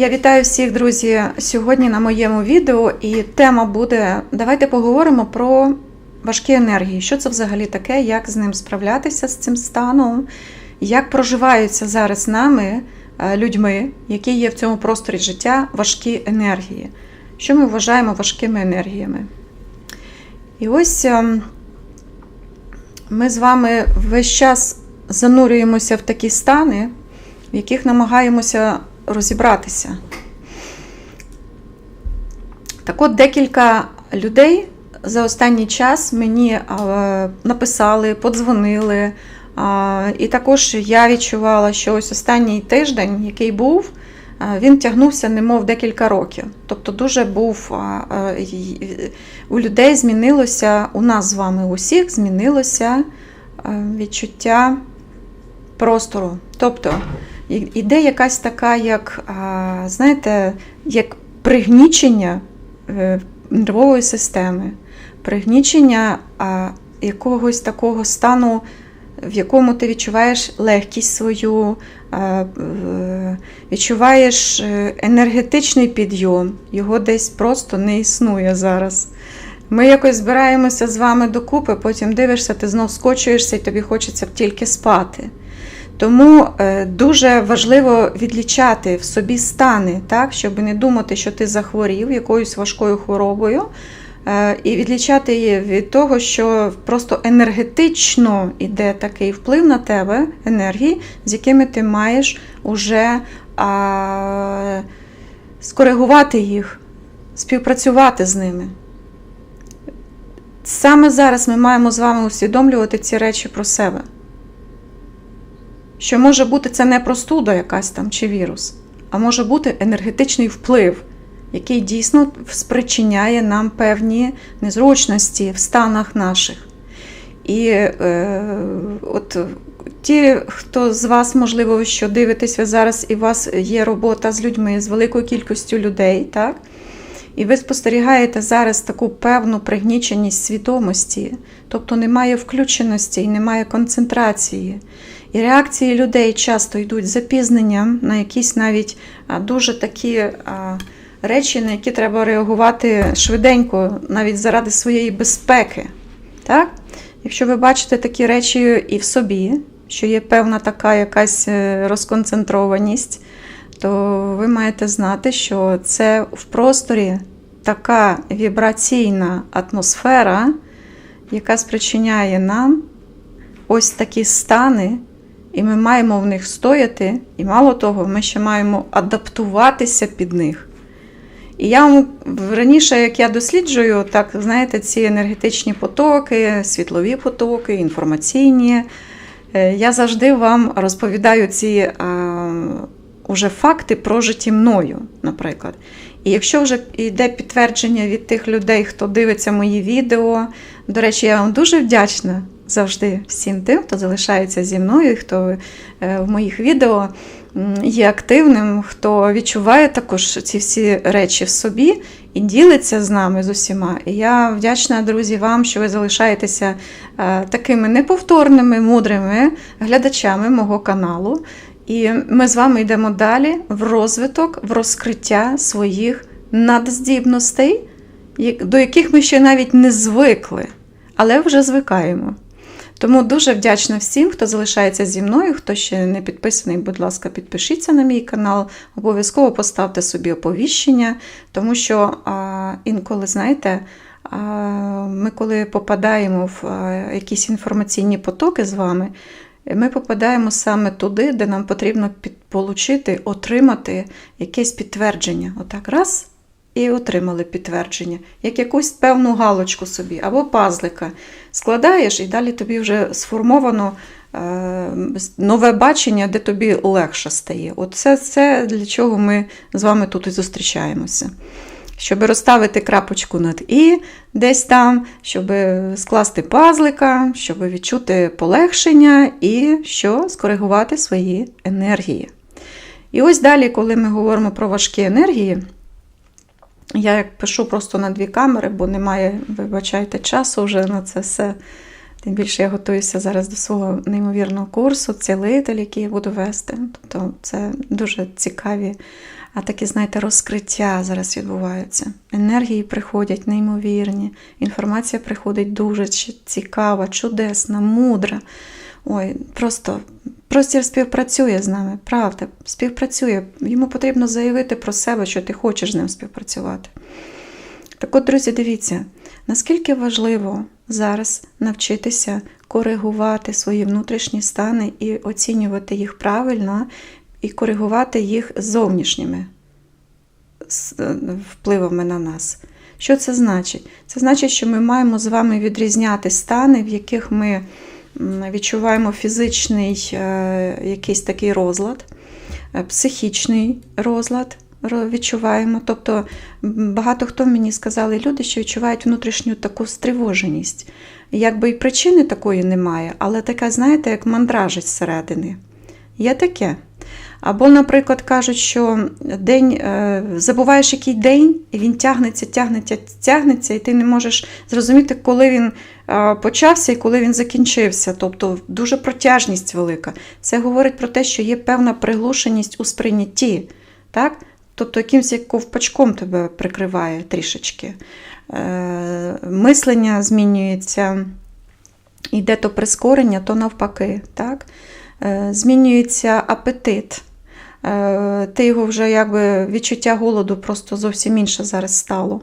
Я вітаю всіх, друзі, сьогодні на моєму відео, і тема буде: давайте поговоримо про важкі енергії. Що це взагалі таке, як з ним справлятися з цим станом, як проживаються зараз нами, е, людьми, які є в цьому просторі життя, важкі енергії. Що ми вважаємо важкими енергіями? І ось ем, ми з вами весь час занурюємося в такі стани, в яких намагаємося розібратися. Так от декілька людей за останній час мені написали, подзвонили. І також я відчувала, що ось останній тиждень, який був, він тягнувся немов декілька років. Тобто, дуже був у людей змінилося, у нас з вами усіх змінилося відчуття простору. Тобто іде якась така, як, знаєте, як пригнічення е, нервової системи, пригнічення якогось такого стану, в якому ти відчуваєш легкість свою, е, відчуваєш е, енергетичний підйом, його десь просто не існує зараз. Ми якось збираємося з вами докупи, потім дивишся, ти знов скочуєшся і тобі хочеться тільки спати. Тому е, дуже важливо відлічати в собі стани, так, щоб не думати, що ти захворів якоюсь важкою хворобою, е, і відлічати її від того, що просто енергетично йде такий вплив на тебе енергії, з якими ти маєш уже а, скоригувати їх, співпрацювати з ними. Саме зараз ми маємо з вами усвідомлювати ці речі про себе що може бути це не простуда якась там чи вірус, а може бути енергетичний вплив, який дійсно спричиняє нам певні незручності в станах наших. І е, от ті, хто з вас, можливо, що дивитесь ви зараз, і у вас є робота з людьми, з великою кількістю людей, так? І ви спостерігаєте зараз таку певну пригніченість свідомості, тобто немає включеності і немає концентрації. І реакції людей часто йдуть з запізненням на якісь навіть дуже такі речі, на які треба реагувати швиденько, навіть заради своєї безпеки. Так? Якщо ви бачите такі речі і в собі, що є певна така якась е, розконцентрованість, то ви маєте знати, що це в просторі така вібраційна атмосфера, яка спричиняє нам ось такі стани, і ми маємо в них стояти, і мало того, ми ще маємо адаптуватися під них. І я вам раніше, як я досліджую, так знаєте, ці енергетичні потоки, світлові потоки, інформаційні, е, я завжди вам розповідаю ці а, уже факти прожиті мною, наприклад. І якщо вже йде підтвердження від тих людей, хто дивиться мої відео, до речі, я вам дуже вдячна завжди всім тим, хто залишається зі мною, хто е, в моїх відео є активним, хто відчуває також ці всі речі в собі і ділиться з нами з усіма. І я вдячна, друзі, вам, що ви залишаєтеся е, такими неповторними, мудрими глядачами мого каналу. І ми з вами йдемо далі в розвиток, в розкриття своїх надздібностей, до яких ми ще навіть не звикли, але вже звикаємо. Тому дуже вдячна всім, хто залишається зі мною. Хто ще не підписаний, будь ласка, підпишіться на мій канал, обов'язково поставте собі оповіщення, тому що а, інколи, знаєте, а, ми коли попадаємо в а, якісь інформаційні потоки з вами, ми попадаємо саме туди, де нам потрібно під, получити, отримати якесь підтвердження. Отак раз. І отримали підтвердження, як якусь певну галочку собі, або пазлика. Складаєш, і далі тобі вже сформовано е, нове бачення, де тобі легше стає. От це, це для чого ми з вами тут і зустрічаємося. Щоб розставити крапочку над І десь там, щоб скласти пазлика, щоб відчути полегшення і що скоригувати свої енергії. І ось далі, коли ми говоримо про важкі енергії, я як пишу просто на дві камери, бо немає, вибачайте, часу вже на це все. Тим більше я готуюся зараз до свого неймовірного курсу, цілитель, який я буду вести. Тобто це дуже цікаві а такі, знаєте, розкриття зараз відбуваються. Енергії приходять неймовірні, інформація приходить дуже цікава, чудесна, мудра. Ой, просто простір співпрацює з нами, правда, співпрацює. Йому потрібно заявити про себе, що ти хочеш з ним співпрацювати. Так от, друзі, дивіться, наскільки важливо зараз навчитися коригувати свої внутрішні стани і оцінювати їх правильно, і коригувати їх зовнішніми е, впливами на нас. Що це значить? Це значить, що ми маємо з вами відрізняти стани, в яких ми відчуваємо фізичний е, якийсь такий розлад, е, психічний розлад відчуваємо. Тобто багато хто мені сказали люди, що відчувають внутрішню таку стривоженість. Якби і причини такої немає, але така, знаєте, як мандражить зсередини. Є таке. Або, наприклад, кажуть, що день е, забуваєш який день, і він тягнеться, тягнеться, тягнеться, і ти не можеш зрозуміти, коли він е, почався і коли він закінчився. Тобто дуже протяжність велика. Це говорить про те, що є певна приглушеність у сприйнятті. Так? Тобто якимось як ковпачком тебе прикриває трішечки. Е, мислення змінюється, йде то прискорення, то навпаки. Так? Змінюється апетит. Е, Ти його вже якби відчуття голоду просто зовсім інше зараз стало.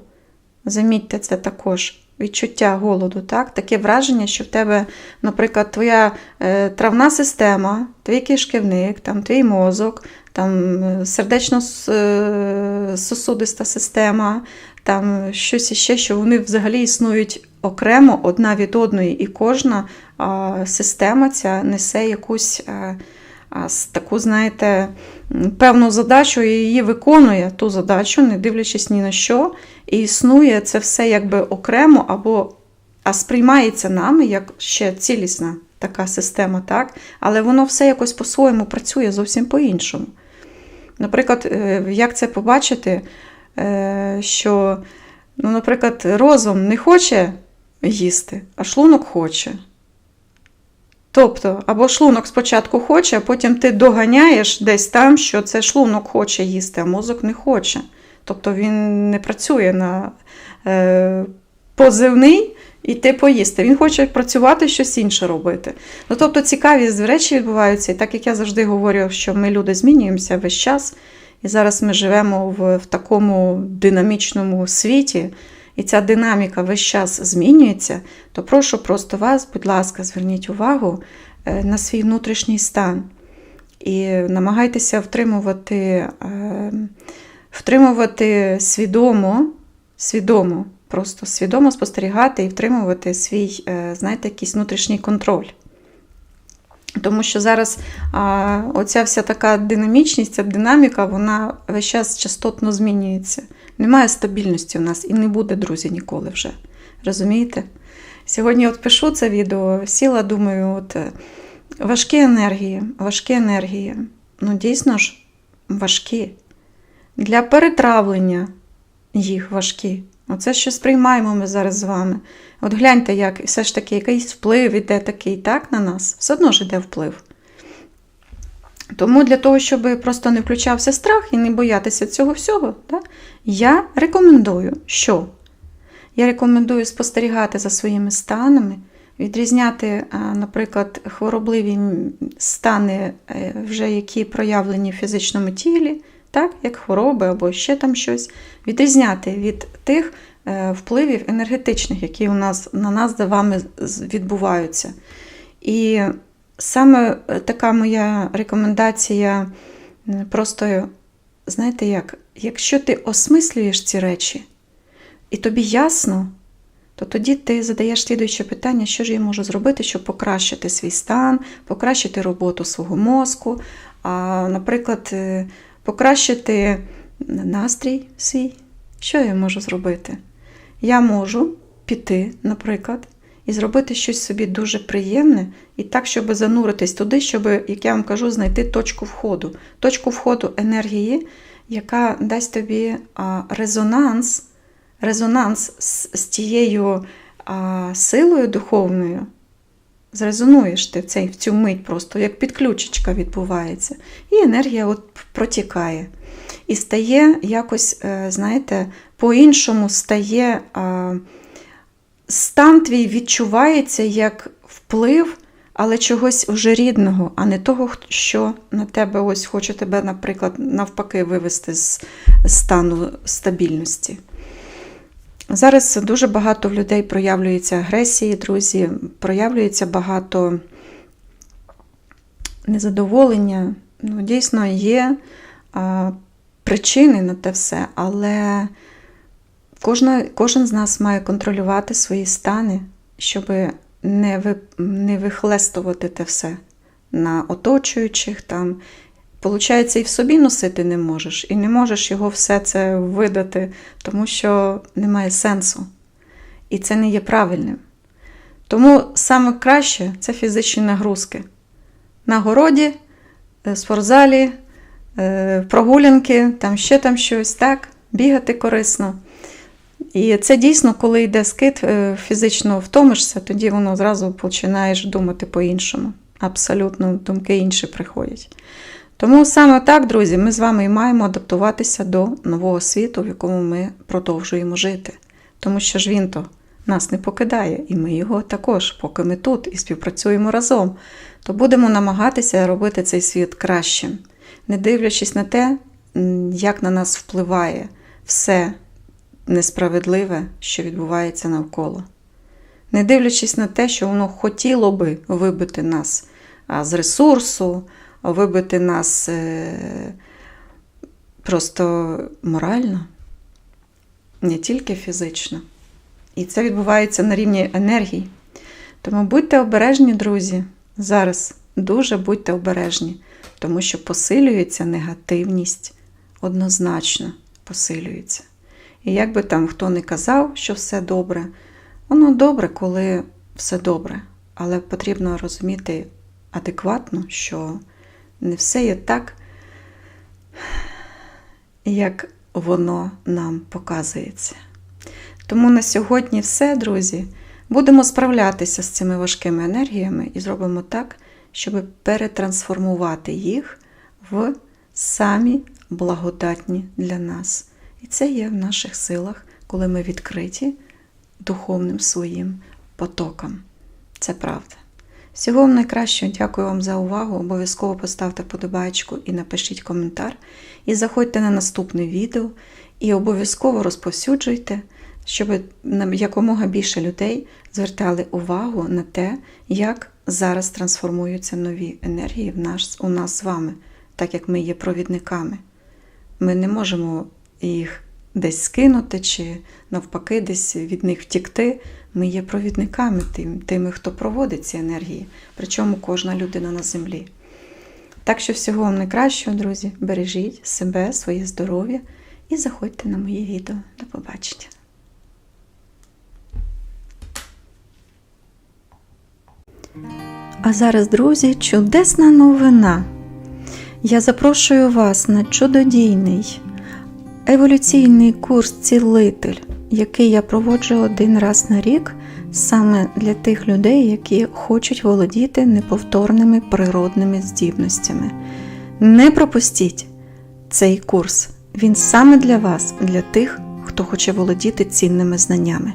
Замітьте це також. Відчуття голоду, так? таке враження, що в тебе, наприклад, твоя е, травна система, твій кишківник, там, твій мозок, там е, сердечно-сосудиста система, там щось іще, що вони взагалі існують окремо одна від одної, і кожна система ця несе якусь а, таку, знаєте, певну задачу і її виконує ту задачу, не дивлячись ні на що, і існує це все якби окремо або а сприймається нами як ще цілісна така система, так? але воно все якось по-своєму працює зовсім по-іншому. Наприклад, е, як це побачити, е, що, ну, наприклад, розум не хоче їсти, а шлунок хоче. Тобто, або шлунок спочатку хоче, а потім ти доганяєш десь там, що це шлунок хоче їсти, а мозок не хоче. Тобто він не працює на е, позивний іти поїсти. Він хоче працювати, щось інше робити. Ну, тобто цікаві речі відбуваються, і так як я завжди говорю, що ми люди змінюємося весь час, і зараз ми живемо в, в такому динамічному світі, і ця динаміка весь час змінюється, то прошу просто вас, будь ласка, зверніть увагу е, на свій внутрішній стан і намагайтеся втримувати, е, втримувати свідомо, свідомо, просто свідомо спостерігати і втримувати свій, е, знаєте, якийсь внутрішній контроль. Тому що зараз а, оця вся така динамічність, ця динаміка, вона весь час частотно змінюється. Немає стабільності у нас і не буде, друзі, ніколи вже. Розумієте? Сьогодні от пишу це відео, сіла, думаю, от е, важкі енергії, важкі енергії. Ну, дійсно ж, важкі. Для перетравлення їх важкі. Оце що сприймаємо ми зараз з вами. От гляньте, як все ж таки якийсь вплив іде такий так на нас, все одно ж іде вплив. Тому для того, щоб просто не включався страх і не боятися цього всього, так, я рекомендую, що? Я рекомендую спостерігати за своїми станами, відрізняти, наприклад, хворобливі стани, е, вже які проявлені в фізичному тілі, так, як хвороби або ще там щось, відрізняти від тих е, впливів енергетичних, які у нас на нас з вами відбуваються. І саме е, така моя рекомендація просто, знаєте як, якщо ти осмислюєш ці речі, і тобі ясно, то тоді ти задаєш слідуюче питання, що ж я можу зробити, щоб покращити свій стан, покращити роботу свого мозку, а, наприклад, е, покращити настрій свій. Що я можу зробити? Я можу піти, наприклад, і зробити щось собі дуже приємне, і так, щоб зануритись туди, щоб, як я вам кажу, знайти точку входу. Точку входу енергії, яка дасть тобі резонанс, резонанс з, з тією а, силою духовною. Зрезонуєш ти в, цей, в цю мить просто, як підключечка відбувається. І енергія от протікає. і стає якось, е, знаєте, по-іншому стає стан твій відчувається як вплив, але чогось уже рідного, а не того, що на тебе ось хоче тебе, наприклад, навпаки, вивести з стану стабільності. Зараз дуже багато в людей проявлюється агресії, друзі, проявлюється багато незадоволення. Ну, дійсно, є а, причини на те все, але кожна, кожен з нас має контролювати свої стани, щоб не, ви, не вихлестувати те все на оточуючих. Там. Получається, і в собі носити не можеш, і не можеш його все це видати, тому що немає сенсу. І це не є правильним. Тому саме краще це фізичні нагрузки. На городі, е, спортзалі, е, прогулянки, там ще там щось, так, бігати корисно. І це дійсно, коли йде скид, е, фізично втомишся, тоді воно зразу починаєш думати по-іншому. Абсолютно думки інші приходять. Тому саме так, друзі, ми з вами і маємо адаптуватися до нового світу, в якому ми продовжуємо жити. Тому що ж він то нас не покидає, і ми його також, поки ми тут і співпрацюємо разом, то будемо намагатися робити цей світ кращим, не дивлячись на те, як на нас впливає все несправедливе, що відбувається навколо. Не дивлячись на те, що воно хотіло би вибити нас з ресурсу, вибити нас е, просто морально, не тільки фізично. І це відбувається на рівні енергії. Тому будьте обережні, друзі, зараз дуже будьте обережні, тому що посилюється негативність, однозначно посилюється. І як би там хто не казав, що все добре, воно добре, коли все добре. Але потрібно розуміти адекватно, що не все є так, як воно нам показується. Тому на сьогодні все, друзі. Будемо справлятися з цими важкими енергіями і зробимо так, щоб перетрансформувати їх в самі благодатні для нас. І це є в наших силах, коли ми відкриті духовним своїм потокам. Це правда. Всього вам найкращого, дякую вам за увагу. Обов'язково поставте подобайку і напишіть коментар. І заходьте на наступне відео і обов'язково розповсюджуйте, щоб якомога більше людей звертали увагу на те, як зараз трансформуються нові енергії в нас, у нас з вами, так як ми є провідниками. Ми не можемо їх десь скинути чи навпаки десь від них втікти. Ми є провідниками тим, тими, хто проводить ці енергії, причому кожна людина на землі. Так що всього вам найкращого, друзі, бережіть себе, своє здоров'я і заходьте на моє відео. До побачення. А зараз, друзі, чудесна новина. Я запрошую вас на чудодійний еволюційний курс Цілитель, який я проводжу один раз на рік саме для тих людей, які хочуть володіти неповторними природними здібностями. Не пропустіть цей курс. Він саме для вас, для тих, хто хоче володіти цінними знаннями.